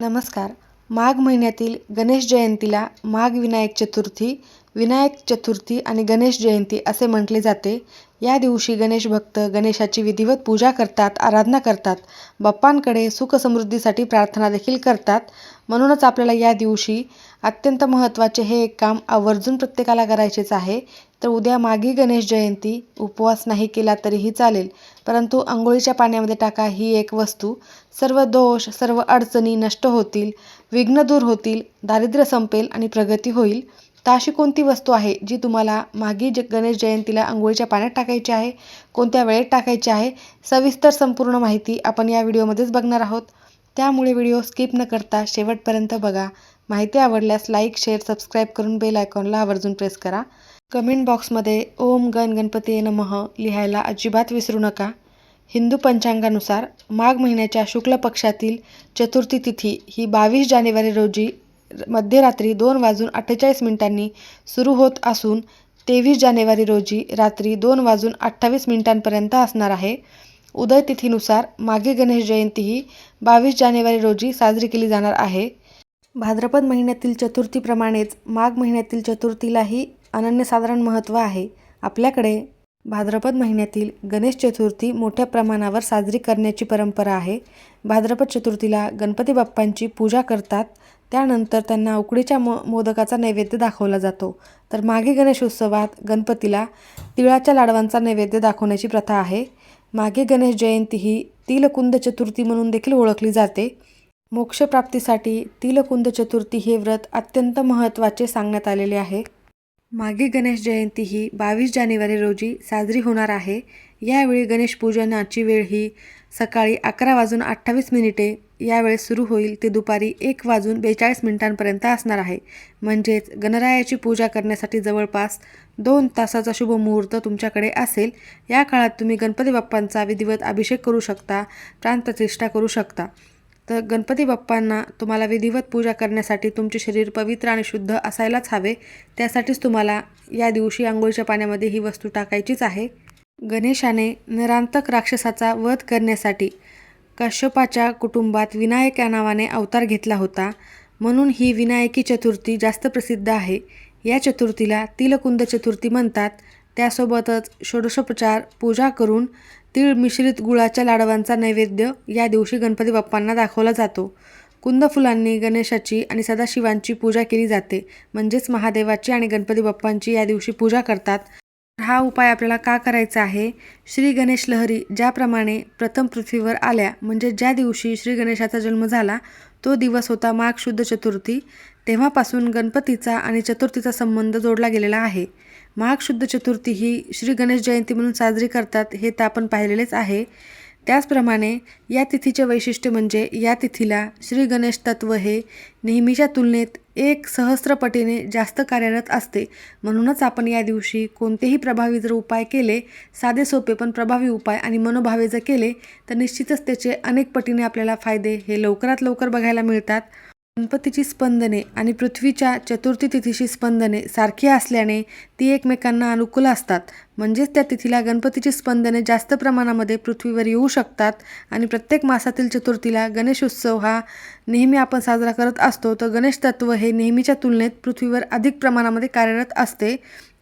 नमस्कार. माघ महिन्यातील गणेश जयंतीला माघ विनायक चतुर्थी विनायक चतुर्थी आणि गणेश जयंती असे म्हटले जाते. या दिवशी गणेश भक्त गणेशाची विधिवत पूजा करतात आराधना करतात. बाप्पांकडे सुखसमृद्धीसाठी प्रार्थना देखील करतात. म्हणूनच आपल्याला या दिवशी अत्यंत महत्त्वाचे हे एक काम आवर्जून प्रत्येकाला करायचेच आहे. तर उद्या मागी गणेश जयंती उपवास नाही केला तरीही चालेल. परंतु आंघोळीच्या पाण्यामध्ये टाका ही एक वस्तू. सर्व दोष सर्व अडचणी नष्ट होतील विघ्न दूर होतील दारिद्र्य संपेल आणि प्रगती होईल. तर अशी कोणती वस्तू आहे जी तुम्हाला मागी ज गणेश जयंतीला आंघोळीच्या पाण्यात टाकायची आहे? कोणत्या वेळेत टाकायची आहे? सविस्तर संपूर्ण माहिती आपण या व्हिडिओमध्येच बघणार आहोत. त्यामुळे व्हिडिओ स्किप न करता शेवटपर्यंत बघा. माहिती आवडल्यास लाईक शेअर सबस्क्राईब करून बेल आयकॉनला आवर्जून प्रेस करा. कमेंट बॉक्समध्ये ओम गण गणपती नमः लिहायला अजिबात विसरू नका. हिंदू पंचांगानुसार माघ महिन्याच्या शुक्ल पक्षातील चतुर्थी तिथी ही बावीस जानेवारी रोजी मध्यरात्री दोन वाजून अठ्ठेचाळीस मिनिटांनी सुरू होत असून तेवीस जानेवारी रोजी रात्री दोन वाजून अठ्ठावीस मिनिटांपर्यंत असणार आहे. उदय तिथीनुसार मागे गणेश जयंती ही बावीस जानेवारी रोजी साजरी केली जाणार आहे. भाद्रपद महिन्यातील चतुर्थीप्रमाणेच माघ महिन्यातील चतुर्थीलाही अनन्यसाधारण महत्त्व आहे. आपल्याकडे भाद्रपद महिन्यातील गणेश चतुर्थी मोठ्या प्रमाणावर साजरी करण्याची परंपरा आहे. भाद्रपद चतुर्थीला गणपती बाप्पांची पूजा करतात. त्यानंतर त्यांना उकडीच्या मो मोदकाचा नैवेद्य दाखवला जातो. तर मागे गणेश उत्सवात गणपतीला तिळाच्या लाडवांचा नैवेद्य दाखवण्याची प्रथा आहे. मागे गणेश जयंती ही तिलकुंद चतुर्थी म्हणून देखील ओळखली जाते. मोक्षप्राप्तीसाठी तिलकुंद चतुर्थी हे व्रत अत्यंत महत्त्वाचे सांगण्यात आलेले आहे. मागे गणेश जयंती ही बावीस जानेवारी रोजी साजरी होणार आहे. यावेळी गणेश पूजनाची वेळ ही सकाळी अकरा वाजून अठ्ठावीस मिनिटे. यावेळेस सुरू होईल. ते दुपारी एक वाजून बेचाळीस मिनिटांपर्यंत असणार आहे. म्हणजेच गणरायाची पूजा करण्यासाठी जवळपास दोन तासाचा शुभ मुहूर्त तुमच्याकडे असेल. या काळात तुम्ही गणपती बाप्पांचा विधिवत अभिषेक करू शकता. प्राणप्रतिष्ठा करू शकता. तर गणपती बाप्पांना तुम्हाला विधिवत पूजा करण्यासाठी तुमचे शरीर पवित्र आणि शुद्ध असायलाच हवे. त्यासाठीच तुम्हाला या दिवशी आंघोळीच्या पाण्यामध्ये ही वस्तू टाकायचीच आहे. गणेशाने नरांतक राक्षसाचा वध करण्यासाठी कश्यपाच्या कुटुंबात विनायक या नावाने अवतार घेतला होता. म्हणून ही विनायकी चतुर्थी जास्त प्रसिद्ध आहे. या चतुर्थीला तिलकुंद चतुर्थी म्हणतात. त्यासोबतच षोडशोपचार पूजा करून तीळ मिश्रित गुळाच्या लाडवांचा नैवेद्य या दिवशी गणपती बाप्पांना दाखवला जातो. कुंद फुलांनी गणेशाची आणि सदाशिवांची पूजा केली जाते. म्हणजेच महादेवाची आणि गणपती बाप्पांची या दिवशी पूजा करतात. हा उपाय आपल्याला का करायचा आहे? श्री गणेश लहरी ज्याप्रमाणे प्रथम पृथ्वीवर आल्या म्हणजे ज्या दिवशी श्री गणेशाचा जन्म झाला तो दिवस होता माघ शुद्ध चतुर्थी. तेव्हापासून गणपतीचा आणि चतुर्थीचा संबंध जोडला गेलेला आहे. माघ शुद्ध चतुर्थी ही श्री गणेश जयंती म्हणून साजरी करतात हे तर आपण पाहिलेलेच आहे. त्याचप्रमाणे या तिथीचे वैशिष्ट्य म्हणजे या तिथीला श्री गणेश तत्व हे नेहमीच्या तुलनेत एक सहस्रपटीने जास्त कार्यरत असते. म्हणूनच आपण या दिवशी कोणतेही प्रभावी जर उपाय केले साधे सोपे पण प्रभावी उपाय आणि मनोभावे जर केले तर निश्चितच त्याचे अनेक पटीने आपल्याला फायदे हे लवकरात लवकर बघायला मिळतात. गणपतीची स्पंदने आणि पृथ्वीच्या चतुर्थी तिथीची स्पंदने सारखी असल्याने ती एकमेकांना अनुकूल असतात. म्हणजेच त्या तिथीला गणपतीची स्पंदने जास्त प्रमाणामध्ये पृथ्वीवर येऊ शकतात आणि प्रत्येक मासातील चतुर्थीला गणेश उत्सव हा नेहमी आपण साजरा करत असतो. तर गणेश तत्व हे नेहमीच्या तुलनेत पृथ्वीवर अधिक प्रमाणामध्ये कार्यरत असते.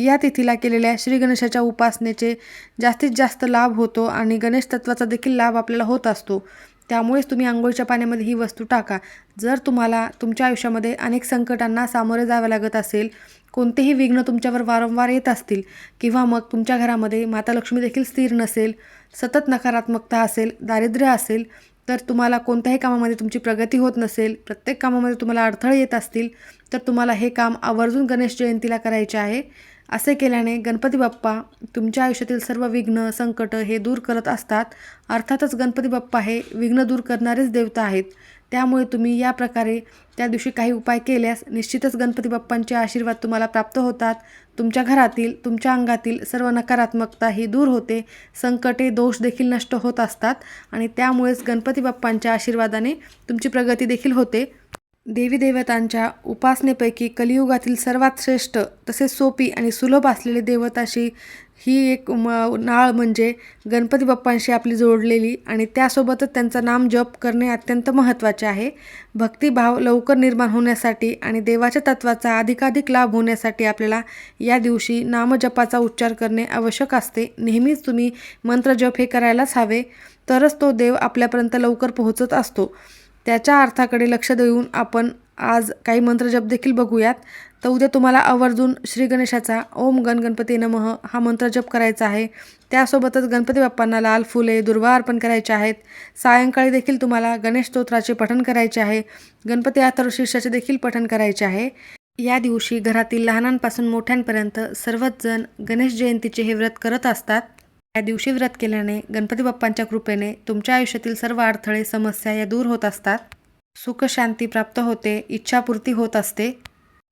या तिथीला केलेल्या श्री गणेशाच्या उपासनेचे जास्तीत जास्त लाभ होतो आणि गणेश तत्वाचा देखील लाभ आपल्याला होत असतो. त्यामुळेच तुम्ही आंघोळीच्या पाण्यामध्ये ही वस्तू टाका. जर तुम्हाला तुमच्या आयुष्यामध्ये अनेक संकटांना सामोरे जावे लागत असेल कोणतेही विघ्न तुमच्यावर वारंवार येत असतील किंवा मग तुमच्या घरामध्ये माता लक्ष्मी देखील स्थिर नसेल सतत नकारात्मकता असेल दारिद्र्य असेल तर तुम्हाला कोणत्याही कामामध्ये तुमची प्रगती होत नसेल प्रत्येक कामामध्ये तुम्हाला अडथळे येत असतील तर तुम्हाला हे काम आवर्जून गणेश जयंतीला करायचे आहे. असे केल्याने गणपती बाप्पा तुमच्या आयुष्यातील सर्व विघ्न संकट हे दूर करत असतात. अर्थातच गणपती बाप्पा हे विघ्न दूर करणारेच देवता आहेत. त्यामुळे तुम्ही या प्रकारे त्या दिवशी काही उपाय केल्यास निश्चितच गणपती बाप्पांचे आशीर्वाद तुम्हाला प्राप्त होतात. तुमच्या घरातील तुमच्या अंगातील सर्व नकारात्मकता ही दूर होते. संकटे दोष देखील नष्ट होत असतात आणि त्यामुळेच गणपती बाप्पांच्या आशीर्वादाने तुमची प्रगती देखील होते. देवी देवतांच्या उपासनेपैकी कलियुगातील सर्वात श्रेष्ठ तसेच सोपी आणि सुलभ असलेली देवताशी ही एक म नाळ म्हणजे गणपती बाप्पांशी आपली जोडलेली आणि त्यासोबतच त्यांचं नाम जप करणे अत्यंत महत्त्वाचे आहे. भक्तिभाव लवकर निर्माण होण्यासाठी आणि देवाच्या तत्वाचा अधिकाधिक लाभ होण्यासाठी आपल्याला या दिवशी नामजपाचा उच्चार करणे आवश्यक असते. नेहमीच तुम्ही मंत्रजप हे करायलाच हवे तरच तो देव आपल्यापर्यंत लवकर पोहोचत असतो. त्याच्या अर्थाकडे लक्ष देऊन आपण आज काही मंत्रजप देखील बघूयात. तर उद्या तुम्हाला आवर्जून श्री गणेशाचा ओम गण गणपती नमः हा मंत्रजप करायचा आहे. त्यासोबतच गणपती बाप्पांना लाल फुले दुर्वा अर्पण करायचे आहेत. सायंकाळी देखील तुम्हाला गणेश स्तोत्राचे पठण करायचे आहे. गणपती अथर्वशीर्षाचे देखील पठण करायचे आहे. या दिवशी घरातील लहानांपासून मोठ्यांपर्यंत सर्वच जण गणेश जयंतीचे हे व्रत करत असतात. या दिवशी व्रत केल्याने गणपती बाप्पांच्या कृपेने तुमच्या आयुष्यातील सर्व अडथळे समस्या या दूर होत असतात. सुख शांती प्राप्त होते इच्छापूर्ती होत असते.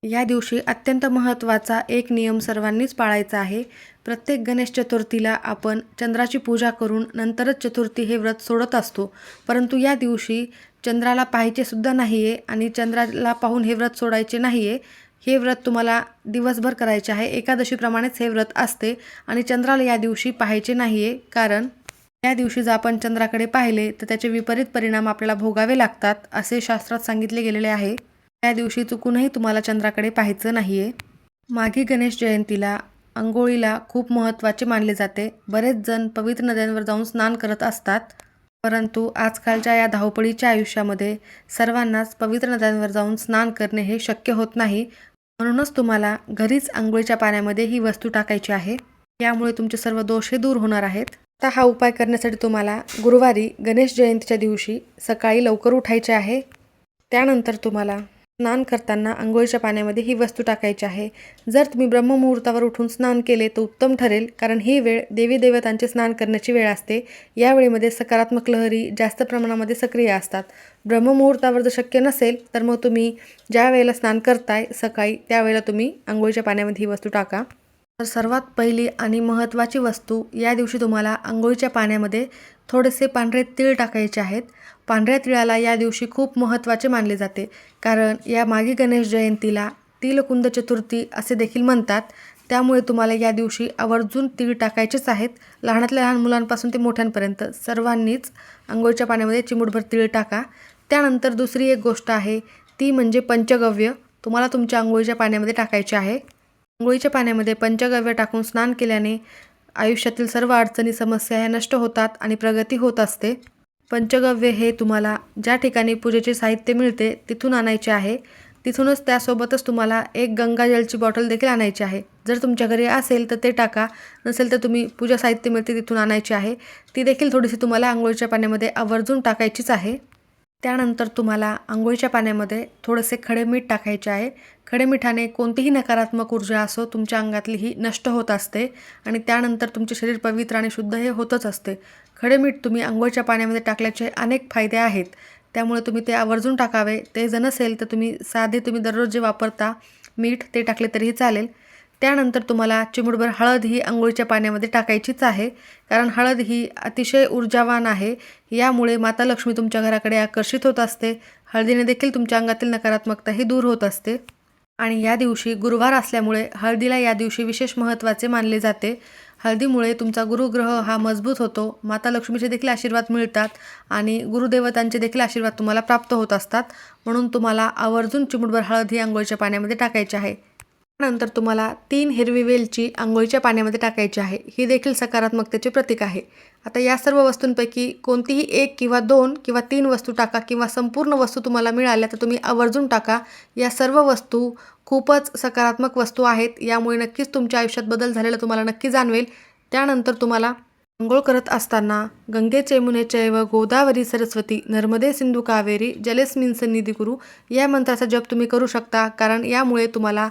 या दिवशी अत्यंत महत्त्वाचा एक नियम सर्वांनीच पाळायचा आहे. प्रत्येक गणेश चतुर्थीला आपण चंद्राची पूजा करून नंतरच चतुर्थी हे व्रत सोडत असतो. परंतु या दिवशी चंद्राला पाहायचे सुद्धा नाही आहे आणि चंद्राला पाहून हे व्रत सोडायचे नाही आहे हे व्रत तुम्हाला दिवसभर करायचे आहे. एकादशीप्रमाणेच हे व्रत असते आणि चंद्राला या दिवशी पाहायचे नाही आहे कारण या दिवशी जर आपण चंद्राकडे पाहिले तर त्याचे विपरीत परिणाम आपल्याला भोगावे लागतात असे शास्त्रात सांगितले गेलेले आहे. त्या दिवशी चुकूनही तुम्हाला चंद्राकडे पाहायचं नाही आहे माघी गणेश जयंतीला अंघोळीला खूप महत्त्वाचे मानले जाते. बरेच जण पवित्र नद्यांवर जाऊन स्नान करत असतात. परंतु आजकालच्या या धावपळीच्या आयुष्यामध्ये सर्वांनाच पवित्र नद्यांवर जाऊन स्नान करणे हे शक्य होत नाही. म्हणूनच तुम्हाला घरीच आंघोळीच्या पाण्यामध्ये ही वस्तू टाकायची आहे. यामुळे तुमचे सर्व दोष हे दूर होणार आहेत. आता हा उपाय करण्यासाठी तुम्हाला गुरुवारी गणेश जयंतीच्या दिवशी सकाळी लवकर उठायचे आहे. त्यानंतर तुम्हाला स्नान करताना आंघोळीच्या पाण्यामध्ये ही वस्तू टाकायची आहे. जर तुम्ही ब्रह्ममुहूर्तावर उठून स्नान केले तर उत्तम ठरेल कारण ही वेळ देवी देवतांचे स्नान करण्याची वेळ असते. या वेळेमध्ये सकारात्मक लहरी जास्त प्रमाणामध्ये सक्रिय असतात. ब्रह्ममुहूर्तावर जर शक्य नसेल तर मग तुम्ही ज्या वेळेला स्नान करताय सकाळी त्यावेळेला तुम्ही आंघोळीच्या पाण्यामध्ये ही वस्तू टाका. तर सर्वात पहिली आणि महत्त्वाची वस्तू या दिवशी तुम्हाला आंघोळीच्या पाण्यामध्ये थोडेसे पांढरे तीळ टाकायचे आहेत. पांढऱ्या तिळाला या दिवशी खूप महत्त्वाचे मानले जाते. कारण या मागी गणेश जयंतीला तिलकुंद चतुर्थी असे देखील म्हणतात. त्यामुळे तुम्हाला या दिवशी आवर्जून तीळ टाकायचेच आहेत. लहानातल्या लहान मुलांपासून ते मोठ्यांपर्यंत सर्वांनीच आंघोळीच्या पाण्यामध्ये चिमूटभर तीळ टाका. त्यानंतर दुसरी एक गोष्ट आहे ती म्हणजे पंचगव्य. तुम्हाला तुमच्या आंघोळीच्या पाण्यामध्ये टाकायचे आहे. आंघोळीच्या पाण्यामध्ये पंचगव्य टाकून स्नान केल्याने आयुष्यातील सर्व अडचणी समस्या ह्या नष्ट होतात आणि प्रगती होत असते. पंचगव्य हे तुम्हाला ज्या ठिकाणी पूजेचे साहित्य मिळते तिथून आणायचे आहे. तिथूनच त्यासोबतच तुम्हाला एक गंगाजलची बॉटल देखील आणायची आहे. जर तुमच्या घरी असेल तर ते टाका नसेल तर तुम्ही पूजा साहित्य मिळते तिथून आणायची आहे. ती देखील थोडीशी तुम्हाला आंघोळीच्या पाण्यामध्ये आवर्जून टाकायचीच आहे. त्यानंतर तुम्हाला आंघोळीच्या पाण्यामध्ये थोडेसे खडे मीठ टाकायचे आहे. खडे मिठाने कोणतीही नकारात्मक ऊर्जा असो तुमच्या अंगातली ही नष्ट होत असते आणि त्यानंतर तुमचे शरीर पवित्र आणि शुद्ध हे होतच असते. खडे मीठ तुम्ही आंघोळच्या पाण्यामध्ये टाकल्याचे अनेक फायदे आहेत. त्यामुळे तुम्ही ते आवर्जून टाकावे. ते जर नसेल तर तुम्ही साधे तुम्ही दररोज जे वापरता मीठ ते टाकले तरीही चालेल. त्यानंतर तुम्हाला चिमूटभर हळद ही आंघोळीच्या पाण्यामध्ये टाकायचीच आहे. कारण हळद ही अतिशय ऊर्जावान आहे. यामुळे माता लक्ष्मी तुमच्या घराकडे आकर्षित होत असते. हळदीने देखील तुमच्या अंगातील नकारात्मकता ही दूर होत असते. आणि या दिवशी गुरुवार असल्यामुळे हळदीला या दिवशी विशेष महत्त्वाचे मानले जाते. हळदीमुळे तुमचा गुरुग्रह हा मजबूत होतो. माता लक्ष्मीचे देखील आशीर्वाद मिळतात आणि गुरुदेवतांचे देखील आशीर्वाद तुम्हाला प्राप्त होत असतात. म्हणून तुम्हाला आवर्जून चिमुटभर हळद ही आंघोळीच्या पाण्यामध्ये टाकायची आहे. त्यानंतर तुम्हाला तीन हिरवी वेलची आंघोळीच्या पाण्यामध्ये टाकायची आहे. ही देखील सकारात्मकतेचे प्रतीक आहे. आता या सर्व वस्तूंपैकी कोणतीही एक किंवा दोन किंवा तीन वस्तू टाका किंवा संपूर्ण वस्तू तुम्हाला मिळाल्या तर तुम्ही आवर्जून टाका. या सर्व वस्तू खूपच सकारात्मक वस्तू आहेत. यामुळे नक्कीच तुमच्या आयुष्यात बदल झालेला तुम्हाला नक्की जाणवेल. त्यानंतर तुम्हाला आंघोळ करत असताना गंगे चेमुने चैव गोदावरी सरस्वती नर्मदे सिंधू कावेरी जलेस्मिन सन्निधी गुरु या मंत्राचा जप तुम्ही करू शकता. कारण यामुळे तुम्हाला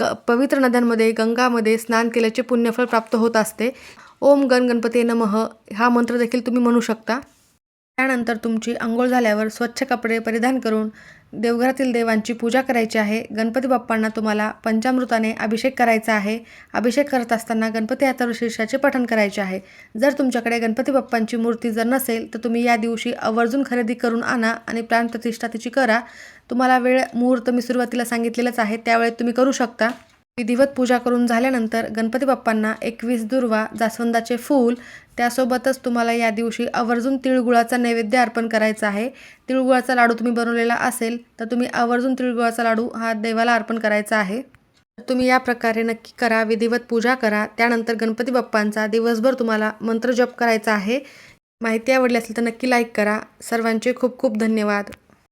ग पवित्र नद्यांमध्ये गंगामध्ये स्नान केल्याचे पुण्यफळ प्राप्त होत असते. ओम गण गणपती नमः. हा मंत्र देखील तुम्ही म्हणू शकता. त्यानंतर तुमची आंघोळ झाल्यावर स्वच्छ कपडे परिधान करून देवघरातील देवांची पूजा करायची आहे. गणपती बाप्पांना तुम्हाला पंचामृताने अभिषेक करायचा आहे. अभिषेक करत असताना गणपती अथर्वशीर्षाचे पठण करायचे आहे. जर तुमच्याकडे गणपती बाप्पांची मूर्ती जर नसेल तर तुम्ही या दिवशी आवर्जून खरेदी करून आणा आणि प्राणप्रतिष्ठा तिची करा. तुम्हाला वेळ मुहूर्त मी सुरुवातीला सांगितलेलंच आहे त्यावेळेत तुम्ही करू शकता. विधिवत पूजा करून झाल्यानंतर गणपती बाप्पांना एकवीस दुर्वा जास्वंदाचे फूल त्यासोबतच तुम्हाला या दिवशी आवर्जून तिळगुळाचा नैवेद्य अर्पण करायचा आहे. तिळगुळाचा लाडू तुम्ही बनवलेला असेल तर तुम्ही आवर्जून तिळगुळाचा लाडू हा देवाला अर्पण करायचा आहे. तर तुम्ही या प्रकारे नक्की करा विधिवत पूजा करा. त्यानंतर गणपती बाप्पांचा दिवसभर तुम्हाला मंत्रजप करायचा आहे. माहिती आवडली असेल तर नक्की लाईक करा. सर्वांचे खूप खूप धन्यवाद.